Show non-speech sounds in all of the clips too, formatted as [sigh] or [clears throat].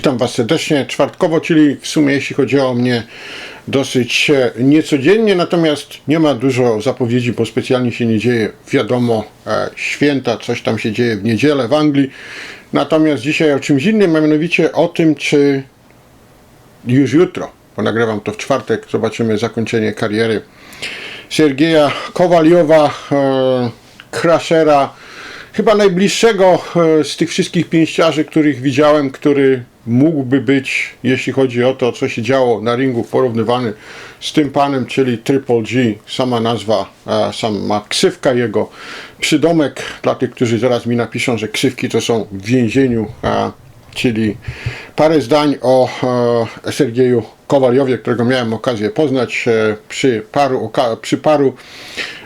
Witam Was serdecznie czwartkowo, czyli w sumie jeśli chodzi o mnie dosyć e, niecodziennie, natomiast nie ma dużo zapowiedzi, bo specjalnie się nie dzieje. Wiadomo, e, święta, coś tam się dzieje w niedzielę w Anglii. Natomiast dzisiaj o czymś innym, a mianowicie o tym, czy już jutro, bo nagrywam to w czwartek, zobaczymy zakończenie kariery Sergieja Kowaliowa, e, Kraszera, chyba najbliższego e, z tych wszystkich pięściarzy, których widziałem, który mógłby być, jeśli chodzi o to, co się działo na ringu, porównywany z tym panem, czyli Triple G. Sama nazwa, sama ksywka jego, przydomek dla tych, którzy zaraz mi napiszą, że ksywki to są w więzieniu, czyli parę zdań o e, Sergieju Kowaliowie, którego miałem okazję poznać e, przy paru, przy paru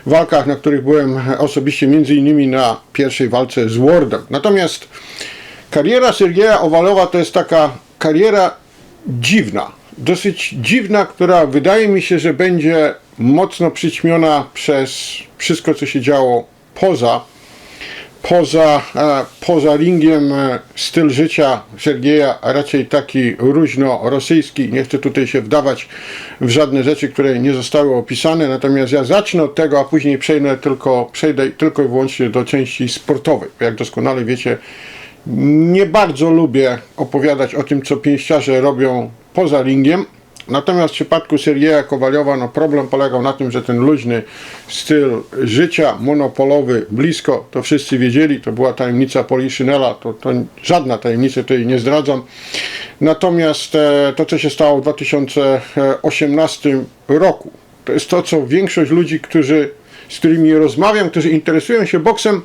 walkach, na których byłem osobiście, między innymi na pierwszej walce z Wardem. Natomiast kariera Sergieja Owalowa to jest taka kariera dziwna, dosyć dziwna, która wydaje mi się, że będzie mocno przyćmiona przez wszystko, co się działo poza poza, e, poza ringiem e, styl życia Sergieja raczej taki różno-rosyjski. Nie chcę tutaj się wdawać w żadne rzeczy, które nie zostały opisane, natomiast ja zacznę od tego, a później przejdę tylko, przejdę tylko i wyłącznie do części sportowej. Jak doskonale wiecie, nie bardzo lubię opowiadać o tym, co pięściarze robią poza ringiem. Natomiast w przypadku Sergieja Kowaliowa no problem polegał na tym, że ten luźny styl życia monopolowy blisko, to wszyscy wiedzieli, to była tajemnica Poliszynela, to, to żadna tajemnica tutaj nie zdradzam. Natomiast e, to, co się stało w 2018 roku, to jest to, co większość ludzi, którzy, z którymi rozmawiam, którzy interesują się boksem,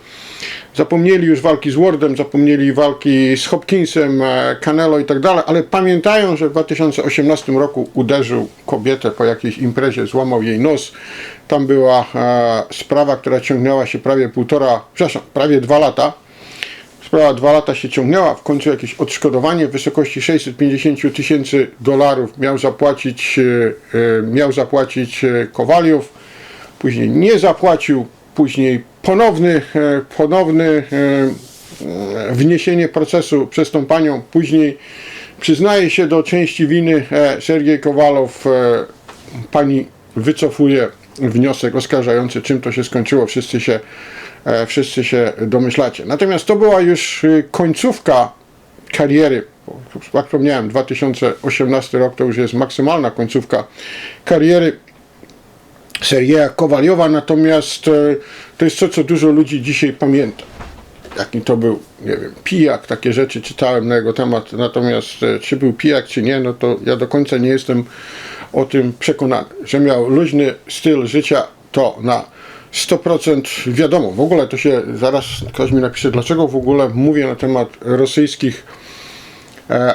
zapomnieli już walki z Wardem, zapomnieli walki z Hopkinsem, e, Canelo i tak dalej, ale pamiętają, że w 2018 roku uderzył kobietę po jakiejś imprezie, złamał jej nos. Tam była e, sprawa, która ciągnęła się prawie półtora, przepraszam, prawie dwa lata. Sprawa dwa lata się ciągnęła, w końcu jakieś odszkodowanie w wysokości 650 tysięcy dolarów miał zapłacić, e, miał zapłacić Kowaliów, później nie zapłacił, później ponowny, e, ponowny e, e, wniesienie procesu przez tą panią, później przyznaje się do części winy Sergiej Kowalow, pani wycofuje wniosek oskarżający, czym to się skończyło, wszyscy się, wszyscy się domyślacie. Natomiast to była już końcówka kariery, jak wspomniałem, 2018 rok to już jest maksymalna końcówka kariery Sergeja Kowaliowa, natomiast e, to jest to, co dużo ludzi dzisiaj pamięta. Jaki to był, nie wiem, pijak, takie rzeczy czytałem na jego temat, natomiast e, czy był pijak, czy nie, no to ja do końca nie jestem o tym przekonany. Że miał luźny styl życia, to na 100% wiadomo. W ogóle to się, zaraz ktoś mi napisze, dlaczego w ogóle mówię na temat rosyjskich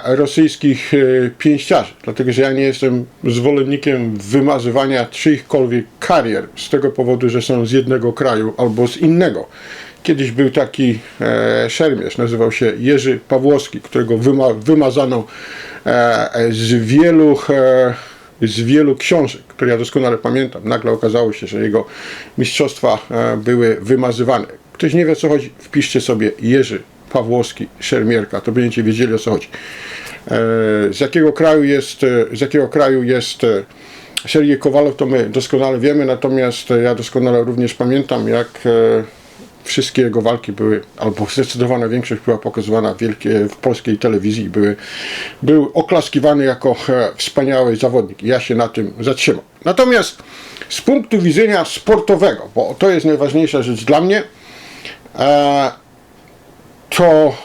rosyjskich e, pięściarzy, dlatego że ja nie jestem zwolennikiem wymazywania czyichkolwiek karier z tego powodu, że są z jednego kraju albo z innego. Kiedyś był taki e, szermierz, nazywał się Jerzy Pawłowski, którego wyma, wymazano e, z wielu e, z wielu książek, które ja doskonale pamiętam. Nagle okazało się, że jego mistrzostwa e, były wymazywane. Ktoś nie wie o co chodzi, wpiszcie sobie Jerzy Pawłowski, szermierka, to będziecie wiedzieli o co chodzi. E, z jakiego kraju jest, e, z jakiego kraju jest e, Sergiej Kowalow, to my doskonale wiemy, natomiast ja doskonale również pamiętam, jak wszystkie jego walki były, albo zdecydowana większość była pokazywana w, wielkie, w polskiej telewizji, były, był oklaskiwany jako wspaniały zawodnik. Ja się na tym zatrzymam. Natomiast z punktu widzenia sportowego, bo to jest najważniejsza rzecz dla mnie, to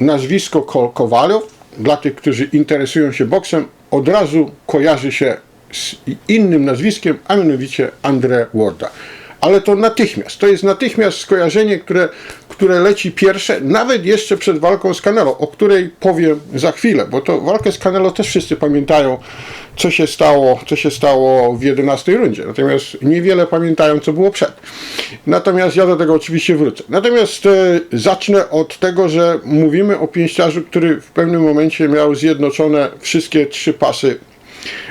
nazwisko Ko- Kowalow dla tych, którzy interesują się boksem, od razu kojarzy się z innym nazwiskiem, a mianowicie Andre Warda. Ale to natychmiast, to jest natychmiast skojarzenie, które, które leci pierwsze, nawet jeszcze przed walką z Canelo, o której powiem za chwilę, bo to walkę z Canelo też wszyscy pamiętają, co się stało, co się stało w 11 rundzie. Natomiast niewiele pamiętają, co było przed. Natomiast ja do tego oczywiście wrócę. Natomiast e, zacznę od tego, że mówimy o pięściarzu, który w pewnym momencie miał zjednoczone wszystkie trzy pasy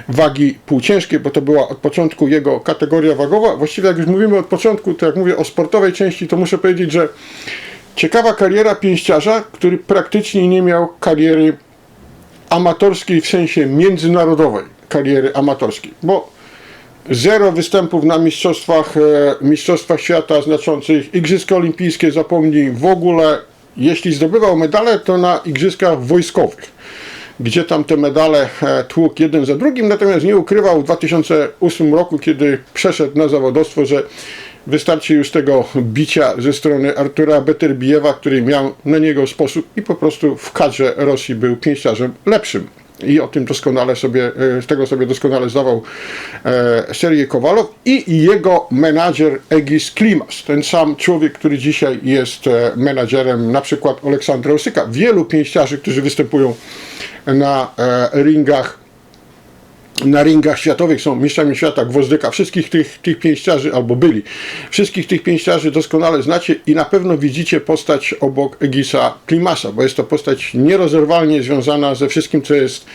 wagi półciężkiej, bo to była od początku jego kategoria wagowa. Właściwie jak już mówimy od początku, to jak mówię o sportowej części, to muszę powiedzieć, że ciekawa kariera pięściarza, który praktycznie nie miał kariery amatorskiej w sensie międzynarodowej kariery amatorskiej, bo zero występów na mistrzostwach, e, mistrzostwach świata znaczących, Igrzyska Olimpijskie zapomnij w ogóle, jeśli zdobywał medale, to na Igrzyskach Wojskowych, gdzie tam te medale e, tłukł jeden za drugim, natomiast nie ukrywał w 2008 roku, kiedy przeszedł na zawodowstwo, że wystarczy już tego bicia ze strony Artura Beterbijewa, który miał na niego sposób i po prostu w kadrze Rosji był pięściarzem lepszym. I o tym doskonale sobie, e, z tego sobie doskonale zdawał e, Sergiej Kowalow i jego menadżer Egis Klimas, ten sam człowiek, który dzisiaj jest e, menadżerem na przykład Aleksandra Usyka. Wielu pięściarzy, którzy występują na e, ringach na ringach światowych. Są mistrzami świata Gwoźdyka, wszystkich tych, tych pięściarzy, albo byli, wszystkich tych pięściarzy doskonale znacie i na pewno widzicie postać obok Egisa Klimasa, bo jest to postać nierozerwalnie związana ze wszystkim, co jest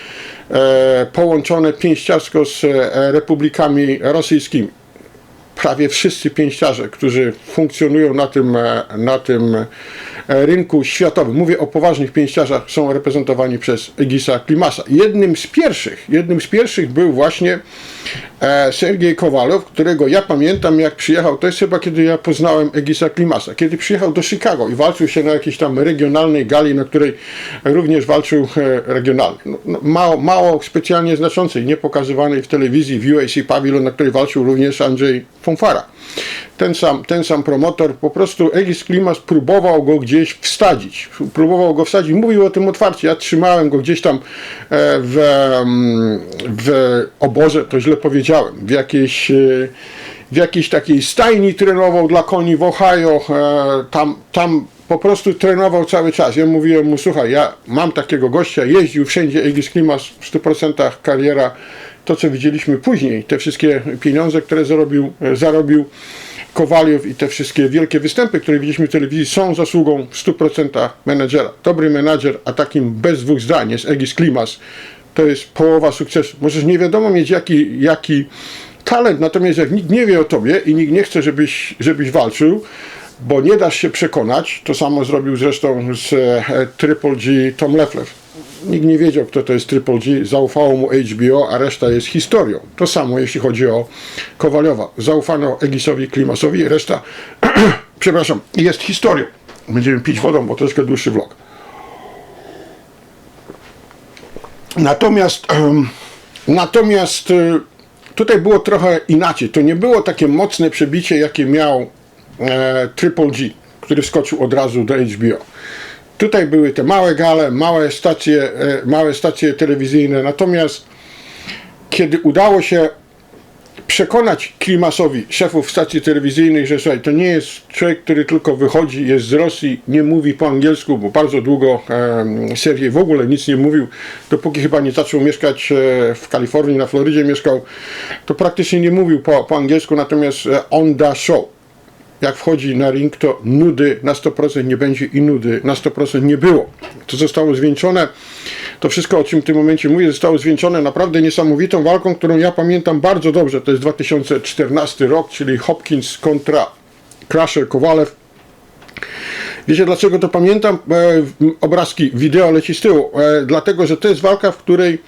e, połączone pięściarsko z e, republikami rosyjskimi. Prawie wszyscy pięściarze, którzy funkcjonują na tym, e, na tym rynku światowym, mówię o poważnych pięściarzach, są reprezentowani przez Egisa Klimasa. Jednym z pierwszych, jednym z pierwszych był właśnie e, Sergiej Kowalow, którego ja pamiętam jak przyjechał, to jest chyba kiedy ja poznałem Egisa Klimasa, kiedy przyjechał do Chicago i walczył się na jakiejś tam regionalnej gali, na której również walczył e, regionalnie. No, no, mało, mało specjalnie znaczącej, nie pokazywanej w telewizji w UAC Pavilion, na której walczył również Andrzej Fonfara. Ten sam, ten sam promotor, po prostu Egis Klimas próbował go gdzieś wsadzić. Próbował go wsadzić, mówił o tym otwarcie. Ja trzymałem go gdzieś tam e, w, mm, w oborze, to źle powiedziałem, w jakiejś, e, w jakiejś takiej stajni trenował dla koni w Ohio. E, Tam, tam po prostu trenował cały czas. Ja mówiłem mu, słuchaj, ja mam takiego gościa, jeździł wszędzie, Egis Klimas w 100% kariera, to co widzieliśmy później, te wszystkie pieniądze, które zarobił, e, zarobił Kowaliew i te wszystkie wielkie występy, które widzieliśmy w telewizji, są zasługą w 100% menedżera. Dobry menadżer, a takim bez dwóch zdań jest Egis Klimas. To jest połowa sukcesu. Możesz nie wiadomo mieć jaki, jaki talent, natomiast jak nikt nie wie o tobie i nikt nie chce, żebyś, żebyś walczył, bo nie dasz się przekonać, to samo zrobił zresztą z e, Triple G Tom Leflew. Nikt nie wiedział, kto to jest Triple G, zaufało mu HBO, a reszta jest historią. To samo, jeśli chodzi o Kowaliowa. Zaufano Egisowi Klimasowi, reszta, [clears throat] przepraszam, jest historią. Będziemy pić wodą, bo troszkę dłuższy vlog. Natomiast, natomiast e, tutaj było trochę inaczej. To nie było takie mocne przebicie, jakie miał e, Triple G, który wskoczył od razu do HBO. Tutaj były te małe gale, małe stacje, e, małe stacje telewizyjne, natomiast kiedy udało się przekonać Klimasowi, szefów stacji telewizyjnych, że słuchaj, to nie jest człowiek, który tylko wychodzi, jest z Rosji, nie mówi po angielsku, bo bardzo długo e, Sergiej w ogóle nic nie mówił, dopóki chyba nie zaczął mieszkać e, w Kalifornii, na Florydzie mieszkał, to praktycznie nie mówił po, po angielsku, natomiast e, on da show jak wchodzi na ring, to nudy na 100% nie będzie i nudy na 100% nie było. To zostało zwieńczone, to wszystko o czym w tym momencie mówię, zostało zwieńczone naprawdę niesamowitą walką, którą ja pamiętam bardzo dobrze. To jest 2014 rok, czyli Hopkins kontra Crusher Kowalew. Wiecie dlaczego to pamiętam? E, obrazki, wideo leci z tyłu. E, dlatego, że to jest walka, w której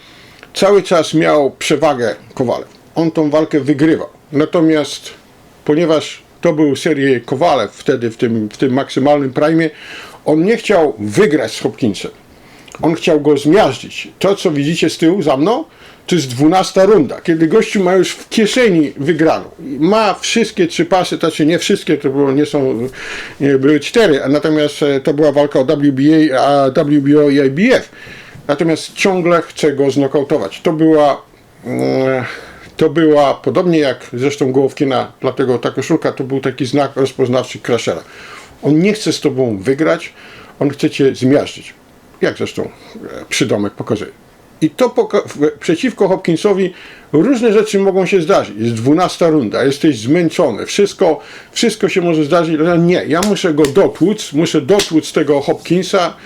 cały czas miał przewagę Kowalew. On tą walkę wygrywał. Natomiast ponieważ to był Sergiej Kowalew wtedy w tym, w tym maksymalnym prime, on nie chciał wygrać z Hopkinsem. On chciał go zmiażdżyć. To, co widzicie z tyłu za mną, to jest dwunasta runda, kiedy gościu ma już w kieszeni wygraną. Ma wszystkie trzy pasy, znaczy nie wszystkie, to było, nie są, nie, były cztery, natomiast e, to była walka o WBA, a WBO i IBF. Natomiast ciągle chce go znokautować. To była... mm, to była, podobnie jak zresztą Gołowkina, dlatego ta koszulka to był taki znak rozpoznawczy Crashera. On nie chce z tobą wygrać, on chce cię zmiażdżyć. Jak zresztą e, przydomek pokazuje. I to poka- przeciwko Hopkinsowi różne rzeczy mogą się zdarzyć. Jest dwunasta runda, jesteś zmęczony, wszystko, wszystko się może zdarzyć. ale Nie, ja muszę go dotłuc, muszę dotłuc tego Hopkinsa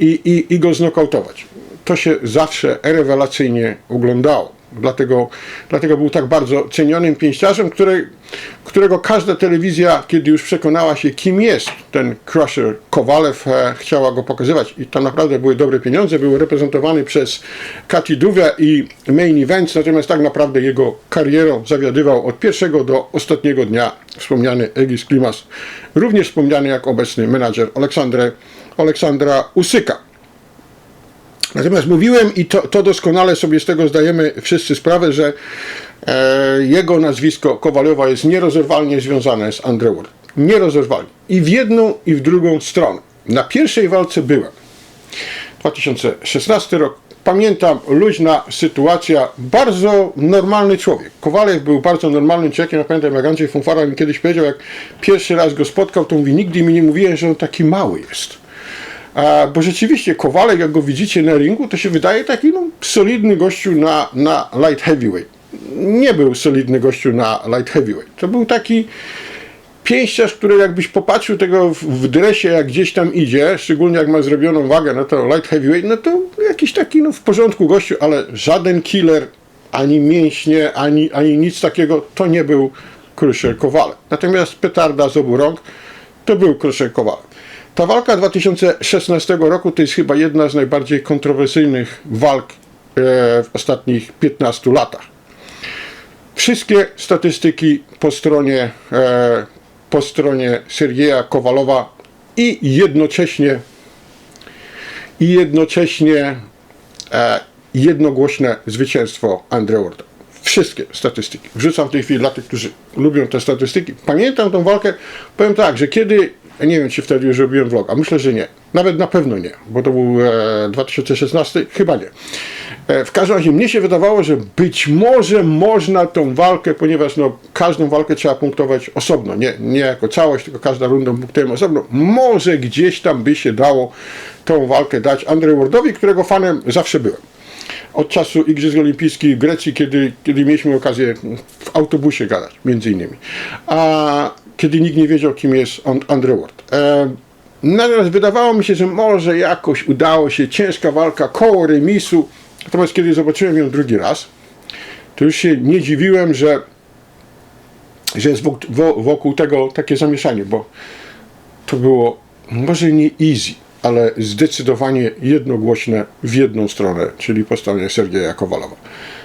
i, i, i go znokautować. To się zawsze rewelacyjnie oglądało. Dlatego, dlatego był tak bardzo cenionym pięściarzem, który, którego każda telewizja, kiedy już przekonała się, kim jest ten Crusher Kowalew, e, chciała go pokazywać. I tam naprawdę były dobre pieniądze. Był reprezentowany przez Katy Duwę i Main Events, natomiast tak naprawdę jego karierą zawiadywał od pierwszego do ostatniego dnia wspomniany Egis Klimas, również wspomniany jak obecny menadżer Aleksandra Usyka. Natomiast mówiłem i to, to doskonale sobie z tego zdajemy wszyscy sprawę, że e, jego nazwisko Kowaliowa jest nierozerwalnie związane z Andrewem. Nierozerwalnie. I w jedną, i w drugą stronę. Na pierwszej walce byłem. 2016 rok. Pamiętam, luźna sytuacja, bardzo normalny człowiek. Kowalew był bardzo normalnym człowiekiem. Pamiętam, jak Andrzej Funfara mi kiedyś powiedział, jak pierwszy raz go spotkał, to mówi, nigdy mi nie mówiłem, że on taki mały jest. Bo rzeczywiście Kowalek, jak go widzicie na ringu, to się wydaje taki no, solidny gościu na, na light heavyweight. Nie był solidny gościu na light heavyweight. To był taki pięściarz, który jakbyś popatrzył tego w, w dresie, jak gdzieś tam idzie, szczególnie jak ma zrobioną wagę, no to light heavyweight, no to jakiś taki no, w porządku gościu, ale żaden killer, ani mięśnie, ani, ani nic takiego, to nie był Krusher Kowalek. Natomiast petarda z obu rąk, to był Krusher Kowalek. Ta walka 2016 roku to jest chyba jedna z najbardziej kontrowersyjnych walk e, w ostatnich 15 latach. Wszystkie statystyki po stronie, e, po stronie Sergieja Kowalowa i jednocześnie i jednocześnie e, jednogłośne zwycięstwo Andre Warda. Wszystkie statystyki. Wrzucam w tej chwili dla tych, którzy lubią te statystyki. Pamiętam tą walkę, powiem tak, że kiedy, nie wiem czy wtedy już robiłem vlog, a myślę, że nie. Nawet na pewno nie, bo to był e, 2016, chyba nie. E, w każdym razie mnie się wydawało, że być może można tą walkę, ponieważ no, każdą walkę trzeba punktować osobno, nie, nie jako całość, tylko każda rundą punktujemy osobno. Może gdzieś tam by się dało tą walkę dać Andre Wardowi, którego fanem zawsze byłem od czasu Igrzysk Olimpijskich w Grecji, kiedy, kiedy mieliśmy okazję w autobusie gadać, między innymi. A kiedy nikt nie wiedział, kim jest Andre Ward. E, natomiast wydawało mi się, że może jakoś udało się, ciężka walka, koło remisu. Natomiast kiedy zobaczyłem ją drugi raz, to już się nie dziwiłem, że, że jest wokół tego takie zamieszanie, bo to było może nie easy, ale zdecydowanie jednogłośne w jedną stronę, czyli po stronie Sergieja Kowalowa.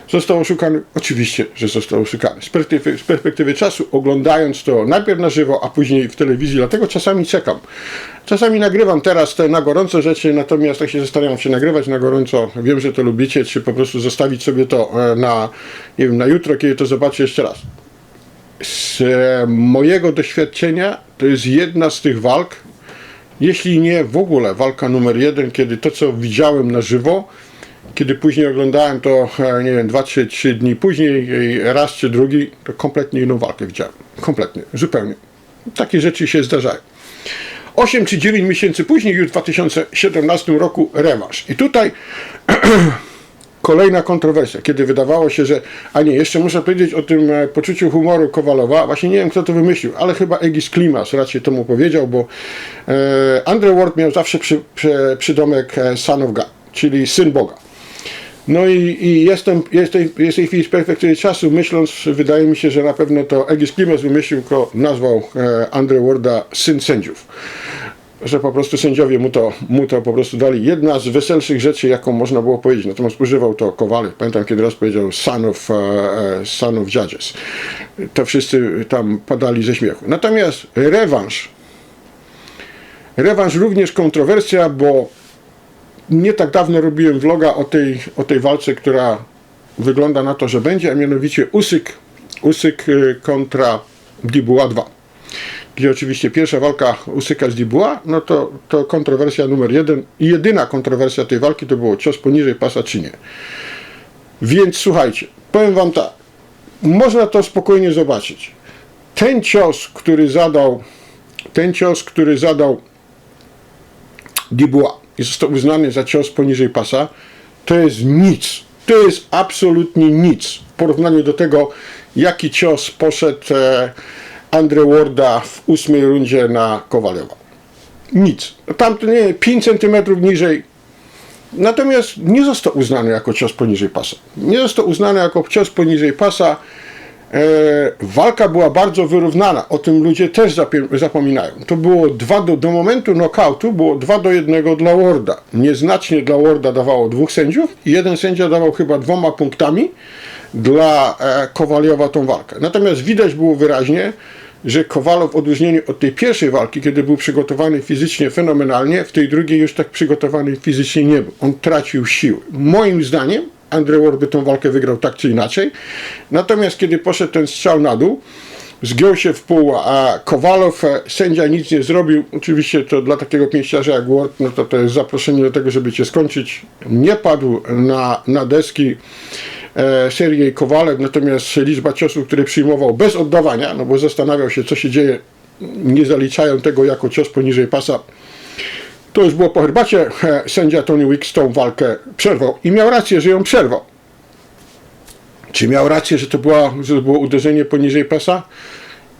Został oszukany? Oczywiście, że został oszukany. Z perspektywy, z perspektywy czasu, oglądając to najpierw na żywo, a później w telewizji, dlatego czasami czekam. Czasami nagrywam teraz te na gorąco rzeczy, natomiast tak się zastanawiam, czy nagrywać na gorąco, wiem, że to lubicie, czy po prostu zostawić sobie to e, na, nie wiem, na jutro, kiedy to zobaczę jeszcze raz. Z mojego doświadczenia to jest jedna z tych walk, jeśli nie w ogóle walka numer jeden, kiedy to, co widziałem na żywo, kiedy później oglądałem to, e, nie wiem, dwa, trzy, trzy dni później, raz czy drugi, to kompletnie inną walkę widziałem. Kompletnie, zupełnie. Takie rzeczy się zdarzają. 8 czy 9 miesięcy później, już w 2017 roku, rewanż. I tutaj [clears throat] kolejna kontrowersja, kiedy wydawało się, że, a nie, jeszcze muszę powiedzieć o tym e, poczuciu humoru Kowalowa, właśnie nie wiem kto to wymyślił, ale chyba Egis Klimas raczej to mu powiedział, bo e, Andre Ward miał zawsze przy, przy, przydomek e, Son of God, czyli Syn Boga. No i, i jestem, jestem, jest w tej chwili z perspektywy czasu, myśląc, wydaje mi się, że na pewno to Egis Klimas wymyślił, go nazwał e, Andre Warda Syn Sędziów że po prostu sędziowie mu to, mu to po prostu dali. Jedna z weselszych rzeczy, jaką można było powiedzieć. Natomiast używał to Kowalek. Pamiętam, kiedy raz powiedział son of, uh, son of judges. To wszyscy tam padali ze śmiechu. Natomiast rewanż. Rewanż również kontrowersja, bo nie tak dawno robiłem vloga o tej, o tej walce, która wygląda na to, że będzie, a mianowicie Usyk, Usyk y, kontra Dibuła 2 gdzie oczywiście pierwsza walka Usyka z Dibuła, no to, to kontrowersja numer jeden i jedyna kontrowersja tej walki to było cios poniżej pasa czy nie. Więc słuchajcie, powiem wam tak, można to spokojnie zobaczyć. Ten cios, który zadał, ten cios, który zadał Dibuła i został uznany za cios poniżej pasa, to jest nic. To jest absolutnie nic w porównaniu do tego, jaki cios poszedł e, Andre Warda w ósmej rundzie na Kowalewa. Nic. Tam, nie 5 cm niżej Natomiast nie został uznany jako cios poniżej pasa. Nie został uznany jako cios poniżej pasa. E, walka była bardzo wyrównana, o tym ludzie też zapominają. To było dwa do, do momentu knockoutu było 2 do 1 dla Warda. Nieznacznie dla Warda dawało dwóch sędziów jeden sędzia dawał chyba dwoma punktami dla e, Kowaliowa tą walkę. Natomiast widać było wyraźnie, że Kowalow w odróżnieniu od tej pierwszej walki, kiedy był przygotowany fizycznie fenomenalnie, w tej drugiej już tak przygotowany fizycznie nie był. On tracił siły. Moim zdaniem Andre Ward by tą walkę wygrał tak czy inaczej. Natomiast kiedy poszedł ten strzał na dół, zgiął się w pół, a Kowalow, e, sędzia nic nie zrobił. Oczywiście to dla takiego pięściarza jak Ward, no to to jest zaproszenie do tego, żeby cię skończyć. Nie padł na, na deski Sergiej Kowalew, natomiast liczba ciosów, które przyjmował bez oddawania, no bo zastanawiał się, co się dzieje, nie zaliczają tego jako cios poniżej pasa. To już było po herbacie. E, Sędzia Tony Wicks tą walkę przerwał i miał rację, że ją przerwał. Czy miał rację, że to, była, że to było uderzenie poniżej pasa?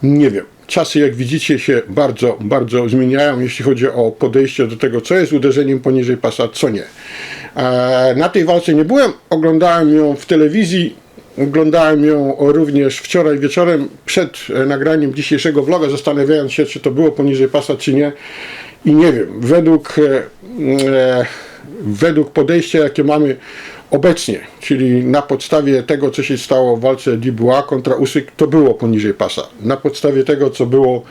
Nie wiem. Czasy, jak widzicie, się bardzo, bardzo zmieniają, jeśli chodzi o podejście do tego, co jest uderzeniem poniżej pasa, co nie. E, Na tej walce nie byłem, oglądałem ją w telewizji, oglądałem ją również wczoraj wieczorem przed e, nagraniem dzisiejszego vloga, zastanawiając się, czy to było poniżej pasa, czy nie. I nie wiem, według, e, według podejścia, jakie mamy obecnie, czyli na podstawie tego, co się stało w walce Dubois kontra Usyk, to było poniżej pasa. Na podstawie tego, co było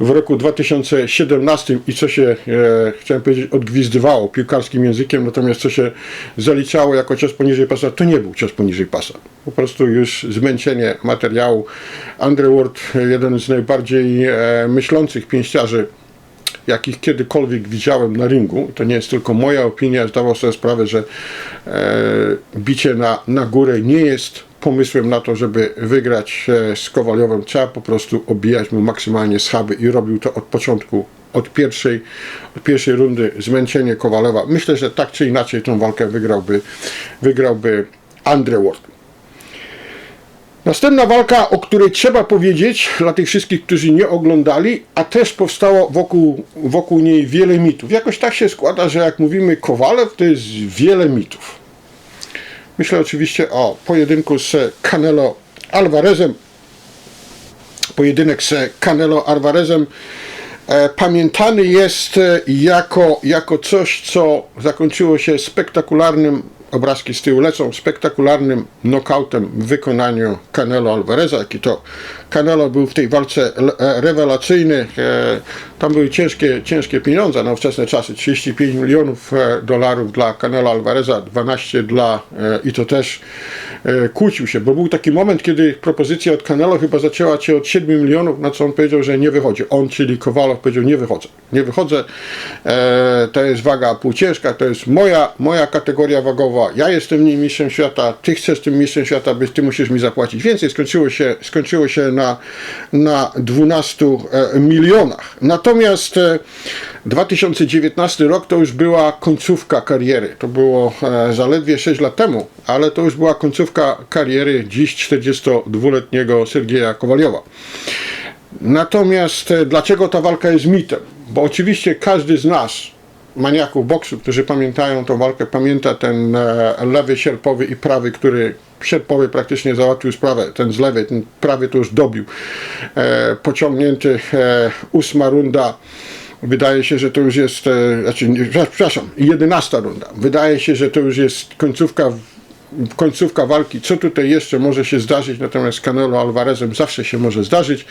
w roku 2017 i co się, e, chciałem powiedzieć, odgwizdywało piłkarskim językiem, natomiast co się zaliczało jako cios poniżej pasa, to nie był cios poniżej pasa. Po prostu już zmęczenie materiału. Andre Ward, jeden z najbardziej e, myślących pięściarzy jakich kiedykolwiek widziałem na ringu, to nie jest tylko moja opinia, zdawał sobie sprawę, że e, bicie na, na górę nie jest pomysłem na to, żeby wygrać z Kowaliowem. Trzeba po prostu obijać mu maksymalnie schaby i robił to od początku, od pierwszej, od pierwszej rundy zmęczenie Kowalewa. Myślę, że tak czy inaczej tą walkę wygrałby, wygrałby Andre Ward. Następna walka, o której trzeba powiedzieć dla tych wszystkich, którzy nie oglądali, a też powstało wokół, wokół niej wiele mitów. Jakoś tak się składa, że jak mówimy Kowalew, to jest wiele mitów. Myślę oczywiście o pojedynku z Canelo Alvarezem. Pojedynek z Canelo Alvarezem e, pamiętany jest jako, jako coś, co zakończyło się spektakularnym obrazki z tyłu lecą spektakularnym knockoutem w wykonaniu Canelo Alvareza, jaki to Canelo był w tej walce e, rewelacyjny. E, Tam były ciężkie, ciężkie pieniądze na ówczesne czasy, 35 milionów e, dolarów dla Canelo Alvareza, 12 dla i to też kłócił się, bo był taki moment, kiedy propozycja od Canelo chyba zaczęła się od 7 milionów, na co on powiedział, że nie wychodzi. On, czyli Kowalow, powiedział, nie wychodzę. Nie wychodzę, to jest waga półciężka, to jest moja, moja kategoria wagowa, ja jestem niej mistrzem świata, ty chcesz tym mistrzem świata być, ty musisz mi zapłacić więcej. Skończyło się, skończyło się na, na 12 e, milionach. Natomiast e, 2019 rok to już była końcówka kariery. To było e, zaledwie 6 lat temu, ale to już była końcówka kariery dziś 42-letniego Sergieja Kowaliowa. Natomiast e, dlaczego ta walka jest mitem? Bo oczywiście każdy z nas, maniaków boksu, którzy pamiętają tą walkę, pamięta ten e, lewy sierpowy i prawy, który sierpowy praktycznie załatwił sprawę, ten z lewej, ten prawy to już dobił. E, pociągnięty e, ósma runda. Wydaje się, że to już jest, e, znaczy, przepraszam, jedenasta runda. Wydaje się, że to już jest końcówka końcówka walki, co tutaj jeszcze może się zdarzyć, natomiast z Canelo Alvarezem zawsze się może zdarzyć.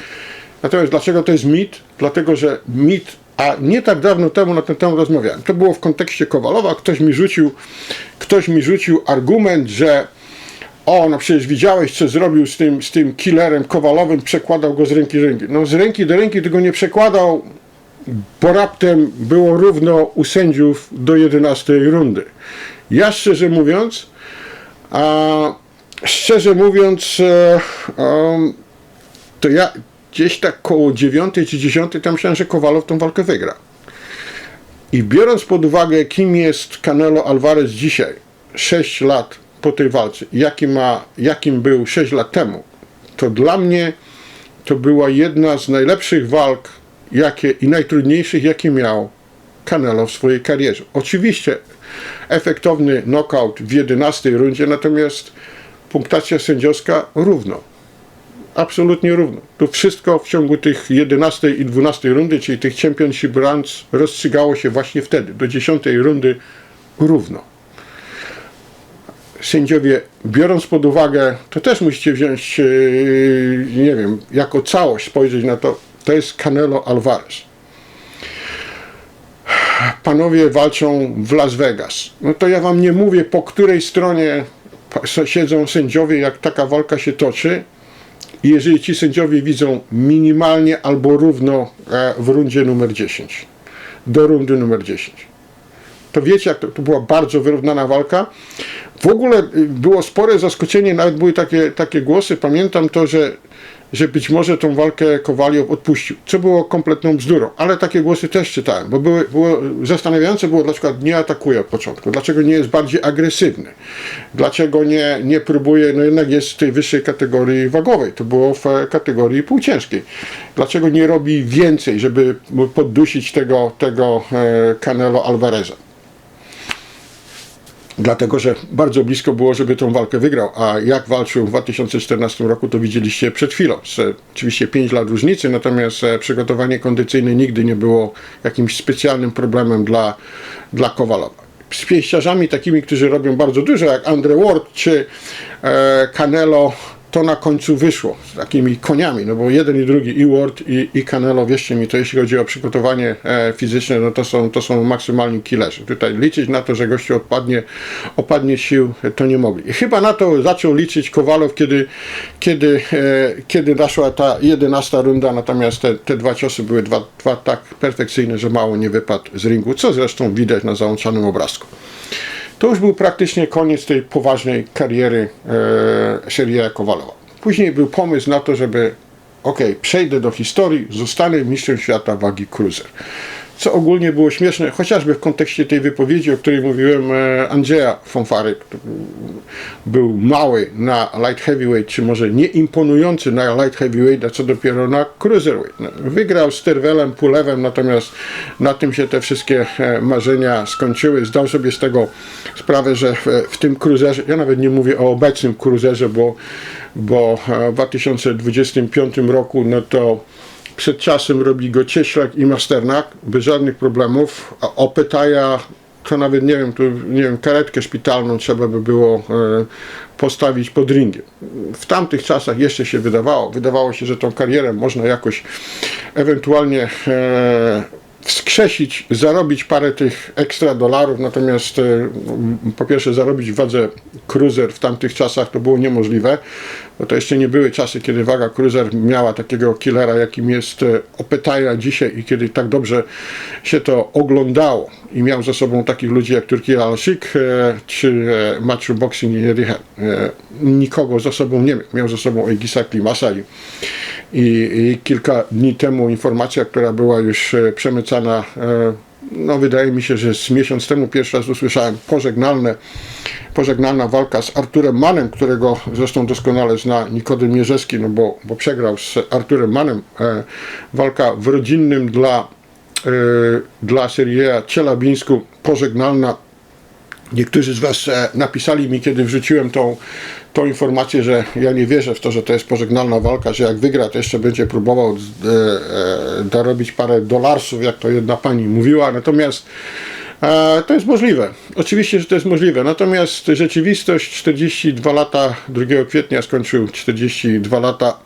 Natomiast dlaczego to jest mit? Dlatego, że mit, a nie tak dawno temu na ten temat rozmawiałem. To było w kontekście Kowalowa, ktoś mi rzucił, ktoś mi rzucił argument, że o, no przecież widziałeś, co zrobił z tym, z tym killerem Kowalowym, przekładał go z ręki do ręki. No z ręki do ręki tego nie przekładał, bo raptem było równo u sędziów do 11 rundy. Ja szczerze mówiąc, a szczerze mówiąc, e, em, to ja gdzieś tak koło 9 czy 10 tam myślałem, że Kowalow tą walkę wygra. I biorąc pod uwagę, kim jest Canelo Alvarez dzisiaj, 6 lat po tej walce, jaki ma, jakim był 6 lat temu, to dla mnie to była jedna z najlepszych walk jakie, i najtrudniejszych, jakie miał Canelo w swojej karierze. Oczywiście efektowny knockout w 11 rundzie, natomiast punktacja sędziowska równo. Absolutnie równo. Tu wszystko w ciągu tych 11 i 12 rundy, czyli tych championship runs, rozstrzygało się właśnie wtedy, do 10 rundy równo. Sędziowie, biorąc pod uwagę, to też musicie wziąć, e, nie wiem, jako całość spojrzeć na to, to jest Canelo Alvarez. Panowie walczą w Las Vegas. No to ja wam nie mówię, po której stronie siedzą sędziowie, jak taka walka się toczy. Jeżeli ci sędziowie widzą minimalnie albo równo e, w rundzie numer 10, do rundy numer 10, to wiecie, jak to, to była bardzo wyrównana walka. W ogóle y, było spore zaskoczenie, nawet były takie, takie głosy. Pamiętam to, że, że być może tą walkę Kowaliow odpuścił, co było kompletną bzdurą, ale takie głosy też czytałem, bo były, było zastanawiające było, dlaczego nie atakuje od początku, dlaczego nie jest bardziej agresywny, dlaczego nie, nie próbuje, no jednak jest w tej wyższej kategorii wagowej, to było w kategorii półciężkiej, dlaczego nie robi więcej, żeby poddusić tego, tego e, Canelo Alvareza dlatego że bardzo blisko było, żeby tą walkę wygrał. A jak walczył w 2014 roku, to widzieliście przed chwilą. Oczywiście 5 lat różnicy, natomiast e, przygotowanie kondycyjne nigdy nie było jakimś specjalnym problemem dla, dla Kowalowa. Z pięściarzami takimi, którzy robią bardzo dużo, jak Andre Ward czy e, Canelo, to na końcu wyszło z takimi koniami, no bo jeden i drugi, i Ward, i, i Canelo, wierzcie mi, to jeśli chodzi o przygotowanie e, fizyczne, no to są, to są maksymalni killerzy. Tutaj liczyć na to, że gościu odpadnie, opadnie sił, to nie mogli. I chyba na to zaczął liczyć Kowalow, kiedy, kiedy, e, kiedy naszła ta jedenasta runda, natomiast te, te dwa ciosy były dwa, dwa tak perfekcyjne, że mało nie wypadł z ringu, co zresztą widać na załączanym obrazku. To już był praktycznie koniec tej poważnej kariery e, Sergeja Kowalowa. Później był pomysł na to, żeby ok, przejdę do historii, zostanę mistrzem świata wagi cruiser. Co ogólnie było śmieszne, chociażby w kontekście tej wypowiedzi, o której mówiłem e, Andrzeja Fonfary, który był mały na light heavyweight, czy może nie imponujący na light heavyweight, a co dopiero na cruiserweight. No, Wygrał z Terwelem, Pulewem, natomiast na tym się te wszystkie e, marzenia skończyły. Zdał sobie z tego sprawę, że w, w tym cruiserze, ja nawet nie mówię o obecnym cruiserze, bo, bo e, w 2025 roku, no to przed czasem robi go Cieślak i Masternak bez żadnych problemów, a Opetaja to nawet nie wiem, tu nie wiem, karetkę szpitalną trzeba by było e, postawić pod ringiem. W tamtych czasach jeszcze się wydawało, wydawało się, że tą karierę można jakoś ewentualnie e, wskrzesić, zarobić parę tych ekstra dolarów, natomiast e, po pierwsze zarobić wadze cruiser w tamtych czasach to było niemożliwe, bo to jeszcze nie były czasy, kiedy waga cruiser miała takiego killera, jakim jest e, Opetaja dzisiaj i kiedy tak dobrze się to oglądało i miał ze sobą takich ludzi jak Turki Al-Shik e, czy e, Matchu Boxing i nikogo ze sobą nie miał. Miał ze sobą Egisa Klimasa i, i, i kilka dni temu informacja, która była już przemycana, no wydaje mi się, że z miesiąc temu pierwszy raz usłyszałem pożegnalne, pożegnalna walka z Arturem Manem, którego zresztą doskonale zna Nikodem Mierzewski, no bo, bo przegrał z Arturem Manem. E, walka w rodzinnym dla, e, dla Serieja Cielabińsku, pożegnalna Niektórzy z Was e, napisali mi, kiedy wrzuciłem tą, tą informację, że ja nie wierzę w to, że to jest pożegnalna walka, że jak wygra, to jeszcze będzie próbował e, e, dorobić parę dolarsów, jak to jedna pani mówiła. Natomiast e, to jest możliwe. Oczywiście, że to jest możliwe. Natomiast rzeczywistość 42 lata, 2 kwietnia skończył 42 lata.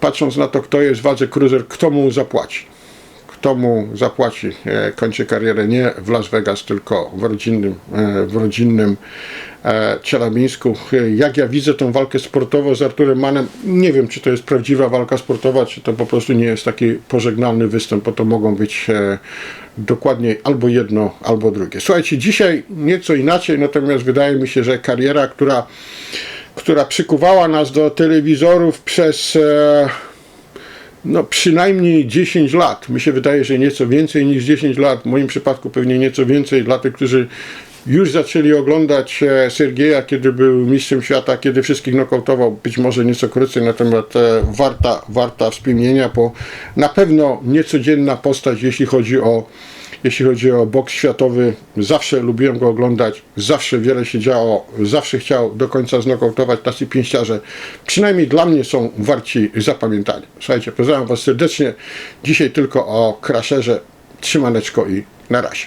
Patrząc na to, kto jest w wadze cruiser, kto mu zapłaci kto mu zapłaci, e, kończy karierę nie w Las Vegas, tylko w rodzinnym, e, w rodzinnym e, Cielabińsku. Jak ja widzę tą walkę sportową z Arturem Manem, nie wiem, czy to jest prawdziwa walka sportowa, czy to po prostu nie jest taki pożegnalny występ, bo to mogą być dokładnie albo jedno, albo drugie. Słuchajcie, dzisiaj nieco inaczej, natomiast wydaje mi się, że kariera, która, która przykuwała nas do telewizorów przez... No przynajmniej 10 lat. Mi się wydaje, że nieco więcej niż 10 lat. W moim przypadku pewnie nieco więcej dla tych, którzy już zaczęli oglądać e, Sergieja, kiedy był mistrzem świata, kiedy wszystkich nokautował, być może nieco krócej, natomiast e, warta, warta wspomnienia, bo na pewno niecodzienna postać, jeśli chodzi o jeśli chodzi o boks światowy. Zawsze lubiłem go oglądać, zawsze wiele się działo, zawsze chciał do końca znokautować. Tacy pięściarze, przynajmniej dla mnie, są warci zapamiętania. Słuchajcie, pozdrawiam Was serdecznie. Dzisiaj tylko o kraszerze. Trzymaneczko i na razie.